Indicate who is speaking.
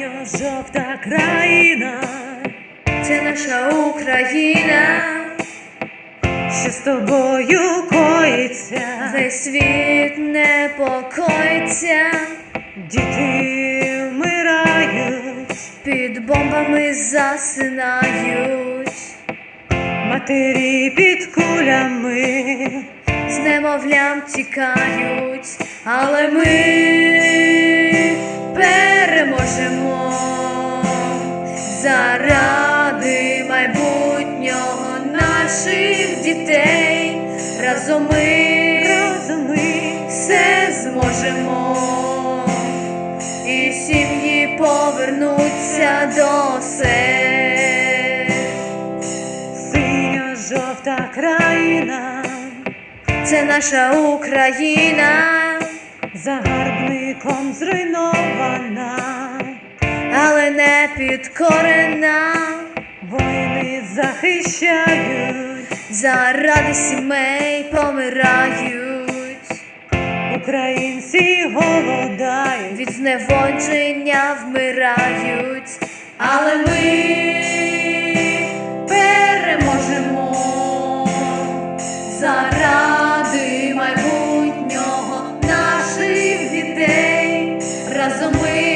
Speaker 1: Синьо-жовта країна,
Speaker 2: це наша Україна,
Speaker 1: що з тобою коїться,
Speaker 2: весь світ непокоїться,
Speaker 1: діти вмирають,
Speaker 2: під бомбами засинають,
Speaker 1: матері під кулями,
Speaker 2: з немовлям тікають, але ми заради майбутнього наших дітей. Разом ми
Speaker 1: разом ми
Speaker 2: все зможемо, і сім'ї повернуться до себе.
Speaker 1: синьо-жовта країна,
Speaker 2: Це наша Україна,
Speaker 1: загарбником зруйнована,
Speaker 2: під корена.
Speaker 1: Воїни захищають,
Speaker 2: заради сімей помирають,
Speaker 1: українці голодають,
Speaker 2: від зневодження вмирають, але ми переможемо заради майбутнього наших дітей. Разом ми